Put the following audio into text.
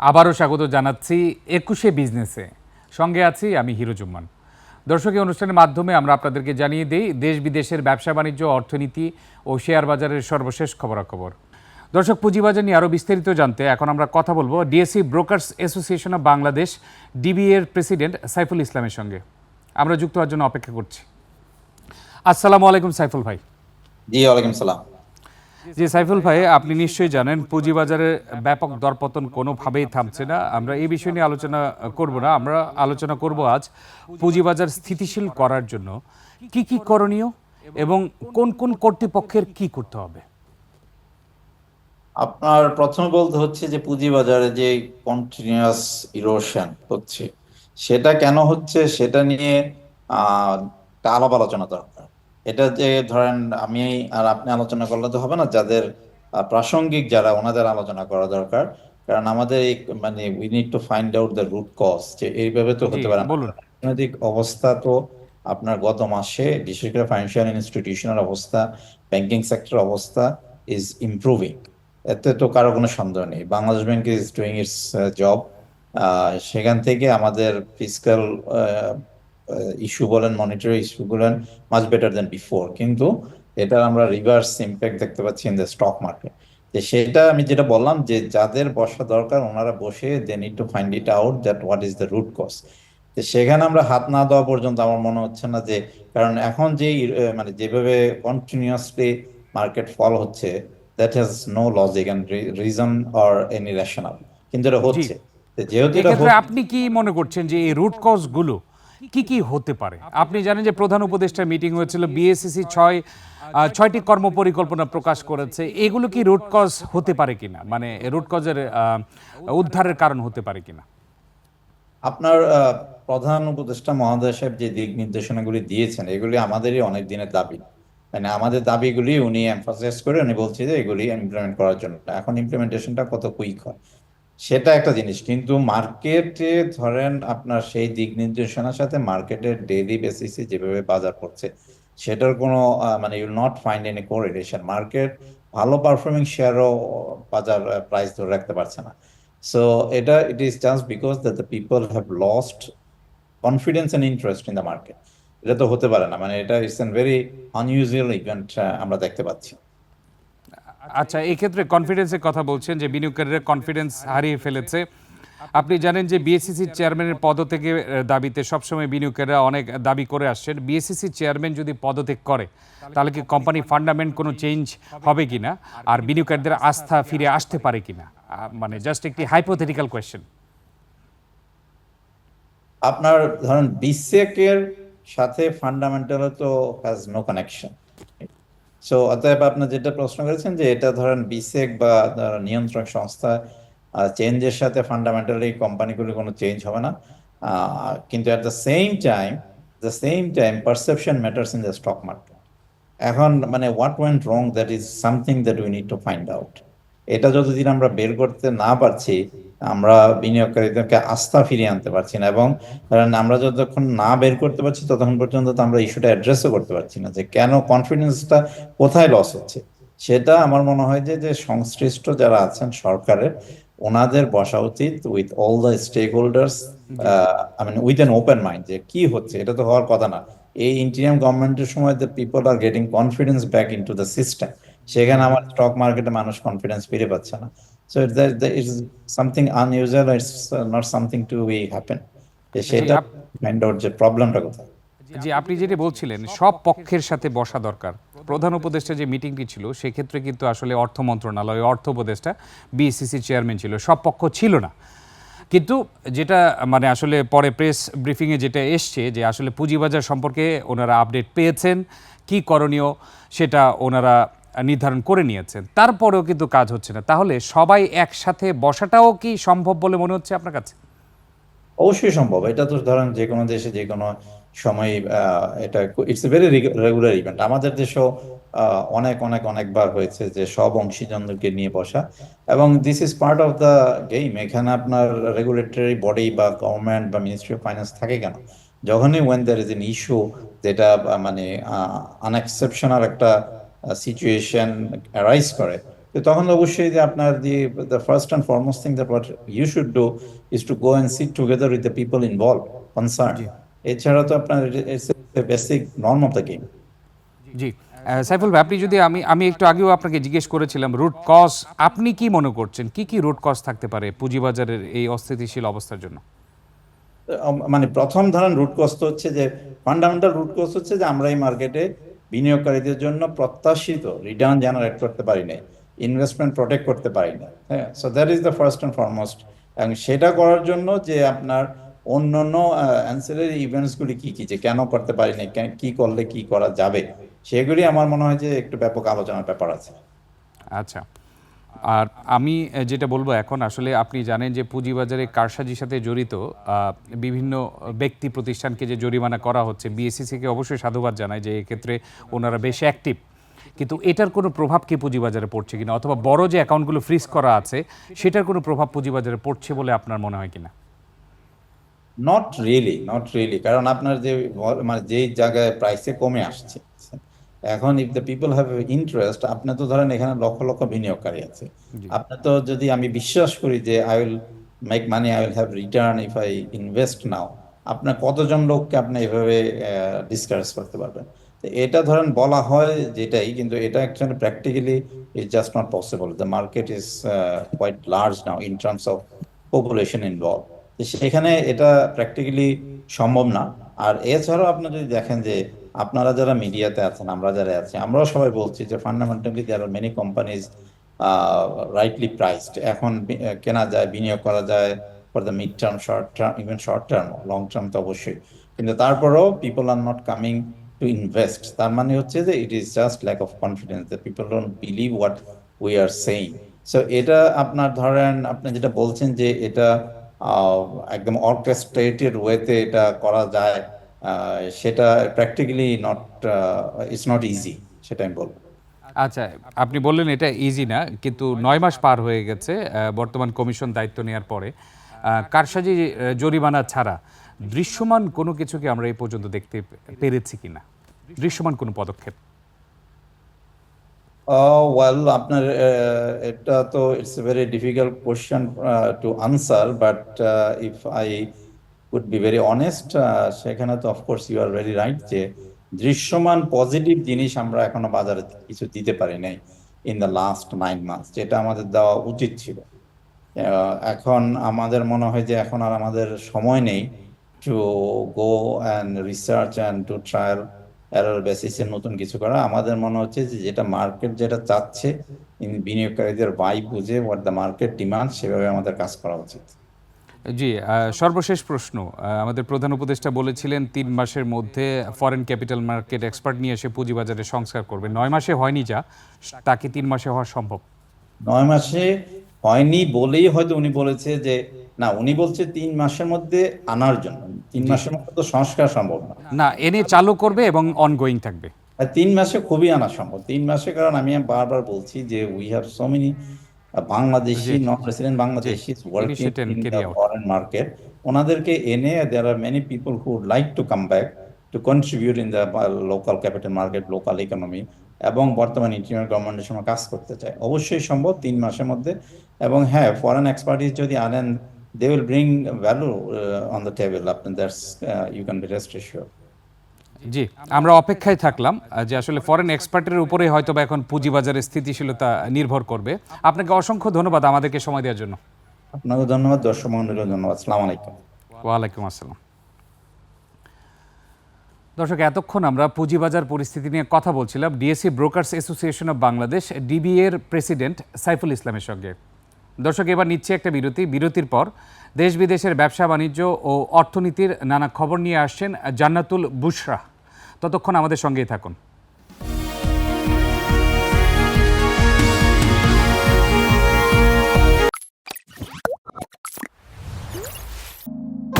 আবারও স্বাগত জানাচ্ছি একুশে বিজনেসে। সঙ্গে আছি আমি হিরোজুম্মান দর্শক, এই অনুষ্ঠানের মাধ্যমে আমরা আপনাদেরকে জানিয়ে দিই, দেশ বিদেশের ব্যবসা বাণিজ্য, অর্থনীতি ও শেয়ার বাজারের সর্বশেষ খবরাখবর। দর্শক, পুঁজিবাজার নিয়ে আরও বিস্তারিত জানতে এখন আমরা কথা বলব DSC brokers association of Bangladesh, DB এর প্রেসিডেন্ট সাইফুল ইসলামের সঙ্গে। আমরা যুক্ত হওয়ার জন্য অপেক্ষা করছি। আসসালামু আলাইকুম সাইফুল ভাই। জি, ওয়ালাইকুম সালাম। জি, সাইফুল ভাই, আপনি নিশ্চয়ই জানেন পুঁজিবাজারের ব্যাপক দরপতন কোনোভাবেই থামছে না। আমরা এই বিষয় নিয়ে আলোচনা করব না, আমরা আলোচনা করব আজ পুঁজিবাজার স্থিতিশীল করার জন্য কি কি করণীয় এবং কোন কোন কর্তৃপক্ষের কি করতে হবে? আপনার প্রথমে বলতে হচ্ছে যে পুঁজিবাজারে যে কন্টিনিউয়াস ইরোশন হচ্ছে, সেটা কেন হচ্ছে, সেটা নিয়ে একটা আলাপ আলোচনা দরকার। এটা যে ধরেন আমি আর আপনি আলোচনা করলে তো হবে না যাদের প্রাসঙ্গিক যারা ওনাদের আলোচনা করা দরকার। কারণ আমাদের এই মানে we need to find out the root cause যে এইভাবে তো হতে পারে অর্থনৈতিক অবস্থা তো আপনার গত মাসে বিশেষ করে ফাইন্যান্সিয়াল ইনস্টিটিউশনের অবস্থা ব্যাংকিং সেক্টর অবস্থা ইজ ইমপ্রুভিং এতে তো কারও কোনো সন্দেহ নেই। Bangladesh bank is doing its job সেখান থেকে আমাদের ফিজিক্যাল ইস্যু বলেন মনিটারি ইস্যু বলেন মাচ বেটার দেন বিফোর কিন্তু এটার আমরা রিভার্স ইম্প্যাক্ট দেখতে পাচ্ছি ইন দ্য স্টক মার্কেট যে সেটা আমি যেটা বললাম যে যাদের বসা দরকার ওনারা বসে they need to find it out that what is the root cause সেখানে আমরা হাত না দেওয়া পর্যন্ত আমার মনে হচ্ছে না যে কারণ এখন যে মানে যেভাবে কন্টিনিউয়াসলি মার্কেট ফল হচ্ছে that has no logic and reason or any rational কিন্তু এটা হচ্ছে। যেহেতু এটা আপনি কি মনে করছেন যে এই রুট কজগুলো কি কি হতে পারে? আপনি জানেন যে প্রধান উপদেষ্টার মিটিং হয়েছিল বিএসসিসি ছয় ছয়টি কর্ম পরিকল্পনা প্রকাশ করেছে। এগুলো কি রুট কজ হতে পারে কিনা? মানে রুট কজের উদ্ধারের কারণ হতে পারে কিনা? আপনার প্রধান উপদেষ্টা মহোদয় সাহেব যে দিক নির্দেশনাগুলি দিয়েছেন এগুলি আমাদেরই অনেক দিনের দাবি। মানে আমাদের দাবিগুলি উনি এমফাসাইজ করে উনি বলছে যে এগুলি ইমপ্লিমেন্ট করার জন্য। এখন ইমপ্লিমেন্টেশনটা কত কুইক হয়? সেটা একটা জিনিস। কিন্তু মার্কেটে ধরেন আপনার সেই দিক নির্দেশনার সাথে মার্কেটের ডেইলি বেসিসে যেভাবে বাজার পড়ছে সেটার কোনো মানে you'll not find any correlation market ভালো পারফর্মিং শেয়ারও বাজার প্রাইস ধরে রাখতে পারছে না। সো এটা, it is just because that the people have lost confidence and interest in the market. এটা তো হতে পারে না। মানে এটা it's an very unusual event আমরা দেখতে পাচ্ছি। আচ্ছা এই ক্ষেত্রে কনফিডেন্সের কথা বলছেন যে বিনিয়োগকারীরা কনফিডেন্স হারিয়ে ফেলেছে। আপনি জানেন যে বিএসসিসির চেয়ারম্যানের পদত্যাগের আহ, দাবিতে সবসময় বিনিয়োগকারীরা অনেক দাবি করে আসছেন। বিএসসিসির চেয়ারম্যান যদি পদত্যাগ করে তাহলে কি কোম্পানি ফান্ডামেন্ট কোনো চেঞ্জ হবে কিনা? আর বিনিয়োগকারীদের আস্থা ফিরে আসতে পারে কিনা? আহ, মানে জাস্ট একটি হাইপোথেটিক্যাল কোয়েশ্চেন আপনার ধরেন বিসেকের সাথে ফান্ডামেন্টাল তো হ্যাজ নো কানেকশন সো অতএব আপনার যেটা প্রশ্ন করেছেন যে এটা ধরেন বিসেক বা ধরেন নিয়ন্ত্রক সংস্থা চেঞ্জের সাথে ফান্ডামেন্টালি কোম্পানিগুলি কোনো চেঞ্জ হবে না। কিন্তু at the same time the same time perception matters in the stock market এখন মানে what went wrong that is something that we need to find out এটা যতদিন আমরা বের করতে না পারছি আমরা বিনিয়োগকারীদেরকে আস্থা ফিরিয়ে আনতে পারছি না এবং ধরেন আমরা যতক্ষণ না বের করতে পারছি ততক্ষণ পর্যন্ত তো আমরা ইস্যুটা অ্যাড্রেসও করতে পারছি না যে কেন কনফিডেন্সটা কোথায় লস হচ্ছে। সেটা আমার মনে হয় যে যে সংশ্লিষ্ট যারা আছেন সরকারের ওনাদের বসা উচিত with all the stakeholders I mean with an open mind যে কি হচ্ছে এটা তো হওয়ার কথা না। এই ইন্টিরিয়াম গভর্নমেন্টের সময় the people are getting confidence back into the system সেখানে আমার স্টক মার্কেটে মানুষ কনফিডেন্স ফিরে পাচ্ছে না। So it's something unusual it's not something to be happen সেটা ফাইন্ড আউট যে প্রবলেমটা কোথায়। যে আপনি যেটা বলছিলেন সব পক্ষের সাথে বসা দরকার। প্রধান উপদেষ্টা যে মিটিংটি ছিল সেক্ষেত্রে কিন্তু আসলে অর্থ মন্ত্রণালয় অর্থ উপদেষ্টা বিএসসিসি চেয়ারম্যান ছিল সব পক্ষ ছিল না। কিন্তু যেটা মানে আসলে পরে প্রেস ব্রিফিংয়ে যেটা এসছে যে আসলে পুঁজিবাজার সম্পর্কে ওনারা আপডেট পেয়েছেন কি করণীয় সেটা ওনারা নির্ধারণ করে নিয়েছেন। তারপরেও কিন্তু কাজ হচ্ছে না। তাহলে সবাই একসাথে বসাটাও কি সম্ভব বলে মনে হচ্ছে আপনার কাছে? অবশ্যই সম্ভব। এটা তো ধরেন যে কোনো দেশে যে কোনো সময় এটা it's a very regular event আমাদের দেশেও অনেক অনেক, অনেকবার হয়েছে যে সব অংশীজনদেরকে নিয়ে বসা। এবং this is part of the game এখানে আপনার রেগুলেটরি বডি বা গভর্নমেন্ট বা মিনিস্ট্রি অফ ফাইন্যান্স থাকে কেন? যখনই when there is an issue যেটা মানে আনএক্সেপশনাল একটা সিচুয়েশন অ্যারাইজ করে। তো তখন অবশ্যই যে আপনার the the first and foremost thing that what you should do is to go and sit together with the people involve concern এছাড়া তো আপনার basic norm of the game জি। সাইফুল ভাই আপনি যদি আমি আমি একটু আগেও আপনাকে জিজ্ঞেস করেছিলাম রুট কজ আপনি কি মনে করছেন? কি কি রুট কজ থাকতে পারে পুঁজিবাজারের এই অস্থিতিশীল অবস্থার জন্য? মানে প্রথম ধরেন রুট কস্ট হচ্ছে যে ফান্ডামেন্টাল রুট কস্ট হচ্ছে যে আমরা এই মার্কেটে বিনিয়োগকারীদের জন্য প্রত্যাশিত রিটার্ন জেনারেট করতে পারি না ইনভেস্টমেন্ট প্রোটেক্ট করতে পারি না হ্যাঁ? So that is the first and foremost এবং সেটা করার জন্য যে আপনার অন্য অন্য অ্যান্সারের ইভেন্টসগুলি কী কী, যে কেন করতে পারি না কি করলে কী করা যাবে, সেগুলি আমার মনে হয় যে একটু ব্যাপক আলোচনার ব্যাপার আছে। আচ্ছা। আর আমি যেটা বলব এখন, আসলে আপনি জানেন যে পুঁজিবাজারে কারসাজির সাথে জড়িত বিভিন্ন ব্যক্তি প্রতিষ্ঠানকে যে জরিমানা করা হচ্ছে বিএসসিসিকে অবশ্যই সাধুবাদ জানায় যে এক্ষেত্রে ওনারা বেশ অ্যাক্টিভ কিন্তু এটার কোনো প্রভাব কি পুঁজিবাজারে পড়ছে কিনা? অথবা বড় যে অ্যাকাউন্টগুলো ফ্রিজ করা আছে, সেটার কোনো প্রভাব পুঁজিবাজারে পড়ছে বলে আপনার মনে হয় কিনা? নট রিয়েলি নট রিয়েলি কারণ আপনার যে মানে যেই জায়গায় প্রাইসে কমে আসছে এখন if the people have interest আপনি তো ধরেন এখানে লক্ষ লক্ষ বিনিয়োগকারী আছে। জি। আপনি তো যদি আমি বিশ্বাস করি যে I will make money I will have return if I invest now আপনার কতজন লোককে আপনি এভাবে ডিসকারেজ করতে পারবেন? তো এটা ধরেন বলা হয় যেটাই কিন্তু এটা actually practically is just not possible the market is quite large now in terms of population involve সেখানে এটা প্র্যাকটিক্যালি সম্ভব না। আর এছাড়াও আপনি যদি দেখেন যে আপনারা যারা মিডিয়াতে আছেন, আমরা যারা আছি, আমরাও সবাই বলছি যে fundamentally there are many companies rightly priced এখন কেনা যায়, বিনিয়োগ করা যায় for the mid term short term even short term long term তো অবশ্যই। কিন্তু তারপরেও people are not coming to invest তার মানে হচ্ছে যে it is just lack of confidence the people don't believe what we are saying so এটা আপনার ধরেন, আপনি যেটা বলছেন যে এটা একদম অর্কেস্ট্রেটেড ওয়েতে এটা করা যায় সেটা practically not it's not easy সেটা আমি বলব। আচ্ছা আপনি বললেন এটা ইজি না, কিন্তু নয় মাস পার হয়ে গেছে বর্তমান কমিশন দায়িত্ব নেওয়ার পরে। কারসাজি জরিমানা ছাড়া দৃশ্যমান কোনো কিছুকে আমরা এই পর্যন্ত দেখতে পেরেছি কিনা? দৃশ্যমান কোনো পদক্ষেপ? ওয়েল আপনার এটা তো it's a very difficult question to answer but if I would be very honest সেখানে তো of course you are very right যে দৃশ্যমান পজিটিভ জিনিস আমরা এখনও বাজারে কিছু দিতে পারি নাই in the last nine months যেটা আমাদের দেওয়া উচিত ছিল। এখন আমাদের মনে হয় যে এখন আর আমাদের সময় নেই to go and research and to trial error বেসিসে নতুন কিছু করা। আমাদের মনে হচ্ছে যে যেটা মার্কেট যেটা চাচ্ছে বিনিয়োগকারীদের বাই বুঝে হোয়াট দ্য মার্কেট ডিমান্ড সেভাবে আমাদের কাজ করা উচিত। জি সর্বশেষ প্রশ্ন। আমাদের প্রধান উপদেষ্টা বলেছিলেন তিন মাসের মধ্যে ফরেন ক্যাপিটাল মার্কেট এক্সপার্ট নিয়ে এসে পুঁজিবাজারে সংস্কার করবে। নয় মাসে হয়নি যা তা কি তিন মাসে হওয়া সম্ভব? নয় মাসে হয়নি বলেই হয়তো উনি বলেছে যে না উনি বলছে তিন মাসের মধ্যে আনার জন্য। তিন মাসের মধ্যে তো সংস্কার সম্ভব না। না এনে চালু করবে এবং অনগোয়িং থাকবে। তিন মাসে খুবই আনা সম্ভব। তিন মাসে কারণ আমি বারবার বলছি যে we have so many Bangladeshi non resident Bangladeshi working Initiate in the foreign market ওনাদেরকে এনে there are many people who like to come back to contribute in the local capital market local economy এবং বর্তমান interior গভর্নমেন্টের সঙ্গে কাজ করতে চায়। অবশ্যই সম্ভব তিন মাসের মধ্যে। এবং হ্যাঁ ফরেন এক্সপার্টিস যদি আনেন they will bring value on the table আপনি that's you can be rest sure জি আমরা অপেক্ষায় থাকলাম যে আসলে ফরেন এক্সপার্টের উপরে হয়তো বা এখন পুঁজিবাজারের স্থিতিশীলতা নির্ভর করবে। আপনাকে অসংখ্য ধন্যবাদ আমাদেরকে সময় দেওয়ার জন্য। আপনাকে ধন্যবাদ দর্শক মন্ডলীয় ধন্যবাদ। সালাম আলাইকুম। ওয়ালাইকুম আসসালাম। দর্শক এতক্ষণ আমরা পুঁজিবাজার পরিস্থিতি নিয়ে কথা বলছিলাম। DSC brokers association of Bangladesh DBA এর প্রেসিডেন্ট সাইফুল ইসলামের সঙ্গে। দর্শক, এবার নিচ্ছে একটা বিরতি। বিরতির পর দেশ বিদেশের ব্যবসা, বাণিজ্য ও অর্থনীতির নানা খবর নিয়ে আসছেন জান্নাতুল বুশরা। ততক্ষণ আমাদের সঙ্গেই থাকুন।